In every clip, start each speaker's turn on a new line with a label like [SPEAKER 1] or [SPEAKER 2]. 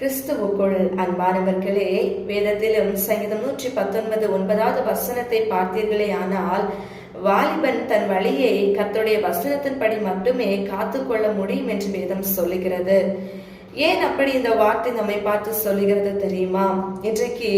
[SPEAKER 1] கிறிஸ்துவுக்குள் அன்பானவர்களே வேதத்திலும் சங்கீதம் நூற்றி பத்தொன்பது ஒன்பதாவது வசனத்தை பார்த்தீர்களே ஆனால் வாலிபன் தன் வழியை கத்துடைய வசனத்தின்படி மட்டுமே காத்துக்கொள்ள முடியும் என்று வேதம் சொல்லுகிறது. ஏன் அப்படி இந்த வார்த்தை நம்மை பார்த்து சொல்லுகிறது தெரியுமா? இன்றைக்கு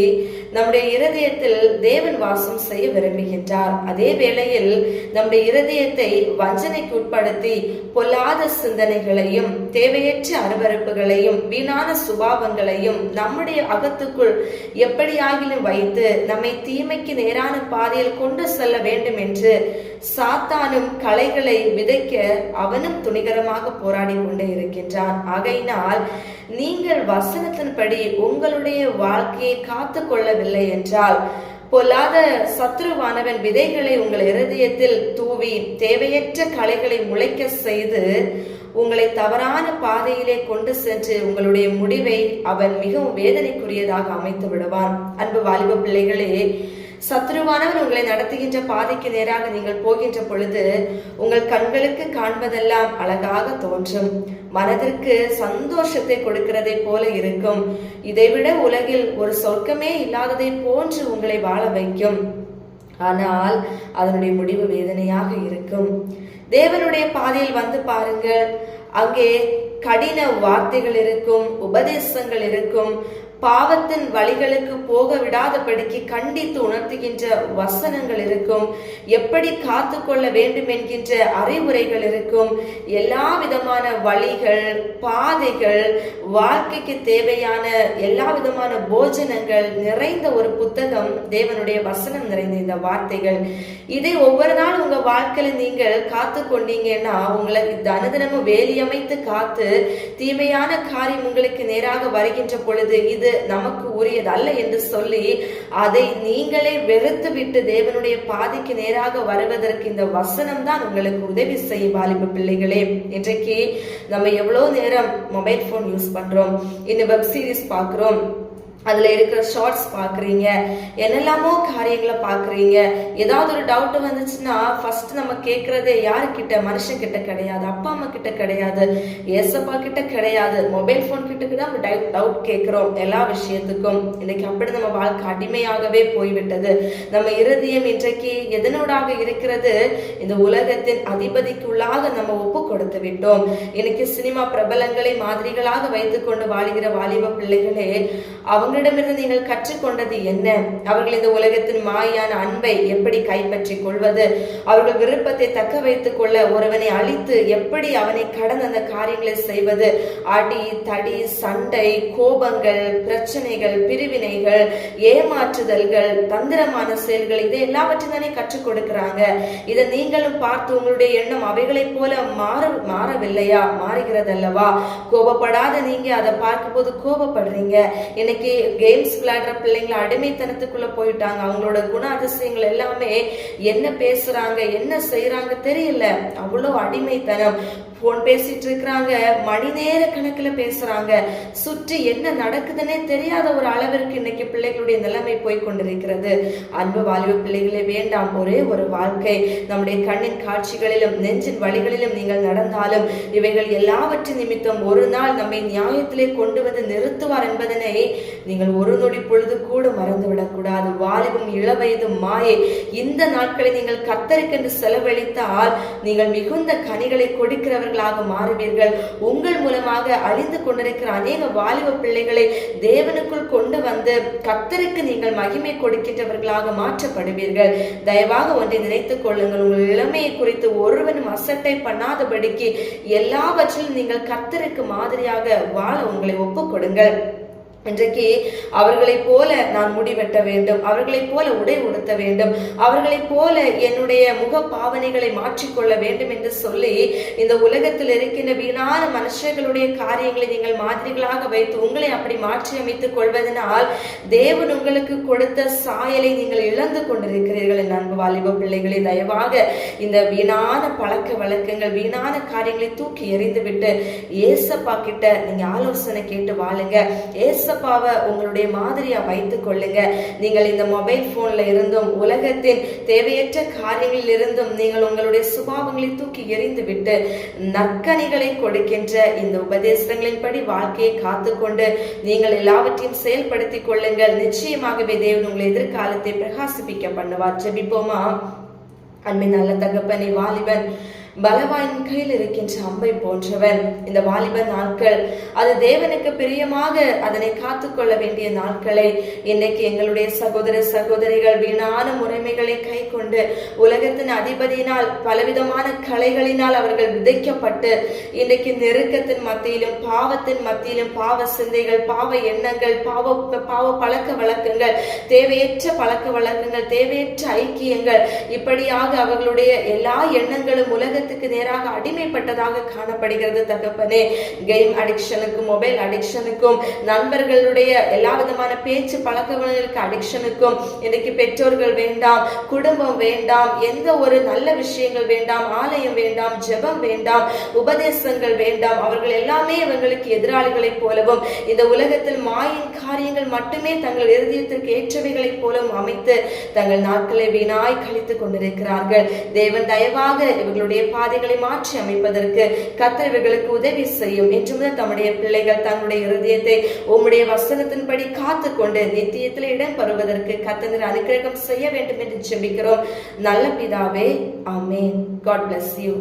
[SPEAKER 1] நம்முடைய இருதயத்தில் தேவன் வாசம் செய்ய விரும்புகின்றார். அதே வேளையில் நம்முடைய இருதயத்தை வஞ்சனைக்கு உட்படுத்தி பொல்லாத சிந்தனைகளையும் தேவையற்ற அருவறுப்புகளையும் வீணான சுபாவங்களையும் நம்முடைய அகத்துக்குள் எப்படியாகிலும் வைத்து நம்மை தீமைக்கு நேரான பாதையில் கொண்டு செல்ல வேண்டும் என்று சாத்தானும் கலைகளை விதைக்க அவனும் துணிகரமாக போராடி கொண்டே இருக்கின்றான். ஆகையினால் நீங்கள் வசனத்தின்படி உங்களுடைய வாழ்க்கையை காத்து கொள்ளவில்லை என்றால் பொல்லாத சத்ருவானவன் விதைகளை உங்கள் இருதயத்தில் தூவி தேவையற்ற கலைகளை முளைக்க செய்து உங்களை தவறான பாதையிலே கொண்டு சென்று உங்களுடைய முடிவை அவன் மிகவும் வேதனைக்குரியதாக அமைத்து விடுவான். அன்பு வாலிப பிள்ளைகளே சத்ருவானவன் உங்களை நடத்துகின்ற பாதைக்கு நேராக நீங்கள் போகின்ற பொழுது உங்கள் கண்களுக்கு காண்பதெல்லாம் அழகாக தோன்றும். மனதிற்கு சந்தோஷத்தை கொடுக்கிறதை போல இருக்கும். இதைவிட உலகில் ஒரு சொர்க்கமே இல்லாததை போன்று உங்களை வாழ வைக்கும். ஆனால் அதனுடைய முடிவு வேதனையாக இருக்கும். தேவனுடைய பாதையில் வந்து பாருங்கள். அங்கே கடின வார்த்தைகள் இருக்கும் உபதேசங்கள் இருக்கும். பாவத்தின் வழிகளுக்கு போக விடாதபடிக்கு கண்டித்து உணர்த்துகின்ற வசனங்கள் இருக்கும். எப்படி காத்து கொள்ள வேண்டும் என்கின்ற அறிவுரைகள் இருக்கும். எல்லா விதமான வழிகள் பாதைகள் வாழ்க்கைக்கு தேவையான எல்லா விதமான போஜனங்கள் நிறைந்த ஒரு புத்தகம் தேவனுடைய வசனம் நிறைந்த இந்த வார்த்தைகள். இதை ஒவ்வொரு நாள் உங்க வாழ்க்கையில நீங்கள் காத்து கொண்டீங்கன்னா உங்களை அனுதினமும் வேலியமைத்து காத்து தீமையான காரியம் உங்களுக்கு நேராக வருகின்ற பொழுது இது நமக்கு உரியதல்ல என்று சொல்லி அதை நீங்களே வெறுத்து விட்டு தேவனுடைய பாதிக்கு நேராக வருவதற்கு இந்த வசனம் தான் உங்களுக்கு உதவி செய்யும் வாலிப பிள்ளைகளே. இன்றைக்கு நம்ம எவ்வளவு நேரம் மொபைல் போன் யூஸ் பண்றோம் இந்த வெப் சீரிஸ் பாக்குறோம் அதில் இருக்கிற ஷார்ட்ஸ் பார்க்குறீங்க. என்னெல்லாமோ காரியங்களை பார்க்குறீங்க. ஏதாவது ஒரு டவுட் வந்துச்சுன்னா ஃபர்ஸ்ட் நம்ம கேட்குறதே யாருக்கிட்ட? மனுஷங்கிட்ட கிடையாது. அப்பா அம்மா கிட்ட கிடையாது. ஏசப்பா கிட்ட கிடையாது. மொபைல் ஃபோன் கிட்ட தான் டவுட் கேட்குறோம் எல்லா விஷயத்துக்கும். இன்னைக்கு அப்படி நம்ம வாழ்க்கை அடிமையாகவே போய்விட்டது. நம்ம இருதயம் இன்றைக்கு எதனோடாக இருக்கிறது? இந்த உலகத்தின் அதிபதிக்குள்ளாக நம்ம ஒப்பு கொடுத்து விட்டோம். இன்னைக்கு சினிமா பிரபலங்களை மாதிரிகளாக வைத்துக்கொண்டு வாழ்கிற வாலிப பிள்ளைகளே அவங்க அவர்களிடமிருந்து நீங்கள் கற்றுக்கொண்டது என்ன? அவர்கள் இந்த உலகத்தின் மாயான அன்பை எப்படி கைப்பற்றிக் கொள்வது? அவர்கள் விருப்பத்தை தக்க வைத்துக் கொள்ள ஒருவனை அழித்து எப்படி அவனை கடந்த அந்த காரியங்களை செய்வது? அடி தடி சண்டை கோபங்கள் பிரச்சனைகள் பிரிவினைகள் ஏமாற்றுதல்கள் தந்திரமான செயல்கள் இதை எல்லாவற்றையும் தானே கற்றுக் கொடுக்கிறாங்க. இதை நீங்களும் பார்த்து உங்களுடைய எண்ணம் அவைகளைப் போல மாற மாறவில்லையா? மாறுகிறது அல்லவா கோபப்படாத நீங்க அதை பார்க்கும்போது கோபப்படுறீங்க. இன்னைக்கு கேம்ஸ் விளையாடுற பிள்ளைங்களை அடிமைத்தனத்துக்குள்ள போயிட்டாங்க. அவங்களோட குண அதிசயங்கள் எல்லாமே என்ன பேசுறாங்க என்ன செய்யறாங்க தெரியல. அவ்வளோ அடிமைத்தனம். போன் பேசிட்டு இருக்கிறாங்க மணி நேர கணக்குல பேசுறாங்க. சுற்றி என்ன நடக்குதுன்னே தெரியாத ஒரு அளவிற்கு இன்னைக்கு பிள்ளைகளுடைய நிலைமை போய் கொண்டிருக்கிறது. அன்பு வாலிப பிள்ளைகளே வேண்டாம். ஒரே ஒரு வாழ்க்கை. நம்முடைய கண்ணின் காட்சிகளிலும் நெஞ்சின் வழிகளிலும் நீங்கள் நடந்தாலும் இவைகள் எல்லாவற்றின் நிமித்தம் ஒரு நாள் நம்மை நியாயத்திலே கொண்டு வந்து நிறுத்துவார் என்பதனை நீங்கள் ஒரு நொடி பொழுது கூட மறந்துவிடக்கூடாது வாலிபம் இளவயதும் மாயை இந்த நாட்களை நீங்கள் கத்தரிக்கென்று செலவழித்தால் நீங்கள் மிகுந்த கனிகளை கொடுக்கிறவர்கள் பிள்ளைகளாக மாறுவீர்கள். உங்கள் மூலமாக அழிந்து கொண்டிருக்கிற அநேக வாலிப பிள்ளைகளை தேவனுக்குள் கொண்டு வந்து கத்தருக்கு நீங்கள் மகிமை கொடுக்கின்றவர்களாக மாற்றப்படுவீர்கள். தயவாக ஒன்றை நினைத்துக் கொள்ளுங்கள். உங்கள் இளமையை குறித்து ஒருவனும் அசட்டை பண்ணாதபடிக்கு எல்லாவற்றிலும் நீங்கள் கத்தருக்கு மாதிரியாக வாழ உங்களை ஒப்புக் கொடுங்கள். இன்றைக்கு அவர்களைப் போல நான் முடிவெட்ட வேண்டும் அவர்களைப் போல உடை உடுத்த வேண்டும் அவர்களைப் போல என்னுடைய முக பாவனைகளை மாற்றிக்கொள்ள வேண்டும் என்று சொல்லி இந்த உலகத்தில் இருக்கின்ற வீணான மனுஷர்களுடைய காரியங்களை நீங்கள் மாதிரிகளாக வைத்து உங்களை அப்படி மாற்றி அமைத்துக் கொள்வதனால் தேவன் உங்களுக்கு கொடுத்த சாயலை நீங்கள் இழந்து கொண்டிருக்கிறீர்கள் என் அன்பு வாலிப பிள்ளைகளை. தயவாக இந்த வீணான பழக்க வழக்கங்கள் வீணான காரியங்களை தூக்கி எறிந்துவிட்டு ஏசப்பா கிட்ட நீங்க ஆலோசனை கேட்டு வாழுங்க. ஏச ஏசப்பாவை உங்களுடைய மாதிரியா வைத்துக் கொள்ளுங்க. நீங்கள் இந்த மொபைல் போன்ல இருந்தும் உலகத்தின் தேவையற்ற காரியங்களில் இருந்தும் நீங்கள் உங்களுடைய சுபாவங்களை தூக்கி எறிந்து விட்டு நற்கனிகளை கொடுக்கின்ற இந்த உபதேசங்களின்படி வாழ்க்கையை காத்துக்கொண்டு நீங்கள் எல்லாவற்றையும் செயல்படுத்திக் கொள்ளுங்கள். நிச்சயமாகவே தேவன் உங்களை எதிர்காலத்தை பிரகாசிப்பிக்க பண்ணுவார். ஜெபிப்போமா? அன்பின் நல்ல தகப்பனை வாலிபன் பலவாயின் கையில் இருக்கின்ற அம்பை போன்றவன் இந்த வாலிப நாட்கள் அது தேவனுக்கு பிரியமாக அதனை காத்துக்கொள்ள வேண்டிய நாட்களை. இன்னைக்கு எங்களுடைய சகோதர சகோதரிகள் வீணான முறைமைகளை கை கொண்டு உலகத்தின் அதிபதியினால் பலவிதமான கலைகளினால் அவர்கள் விதைக்கப்பட்டு இன்னைக்கு நெருக்கத்தின் மத்தியிலும் பாவத்தின் மத்தியிலும் பாவ சிந்தைகள் பாவ எண்ணங்கள் பாவ பாவ பழக்க வழக்கங்கள் தேவையற்ற பழக்க வழக்கங்கள் தேவையற்ற ஐக்கியங்கள் இப்படியாக அவர்களுடைய எல்லா எண்ணங்களும் உலக உலகத்துக்கு நேராக அடிமைப்பட்டதாக காணப்படுகிறது தகப்பனே. கேம் அடிக்ஷனுக்கும் மொபைல் அடிக்ஷனுக்கும் நண்பர்களுடைய எல்லா விதமான பேச்சு பழக்கங்களுக்கு அடிக்ஷனுக்கும் இன்னைக்கு பெற்றோர்கள் வேண்டாம் குடும்பம் வேண்டாம் எந்த ஒரு நல்ல விஷயங்கள் வேண்டாம் ஆலயம் வேண்டாம் ஜெபம் வேண்டாம் உபதேசங்கள் வேண்டாம் அவர்கள் எல்லாமே இவங்களுக்கு எதிராளிகளைப் போலவும் இந்த உலகத்தில் மாயின் காரியங்கள் மட்டுமே தங்கள் இருதயத்திற்கு ஏற்றவைகளைப் போலவும் அமைத்து தங்கள் நாட்களை வீணாய் கழித்துக் கொண்டிருக்கிறார்கள். தேவன் தயவாக இவர்களுடைய பாதைகளை மாற்றி அமைப்பதற்கு கத்தர் உதவி செய்யும் என்று முதல் தம்முடைய பிள்ளைகள் தன்னுடைய இருதயத்தை உம்முடைய வசனத்தின்படி காத்துக்கொண்டு நித்தியத்தில் இடம் பெறுவதற்கு கத்தனர் அனுக்கிரகம் செய்ய வேண்டும் என்று ஜெபிக்கிறோம். நல்ல பிதாவே ஆமென். God bless you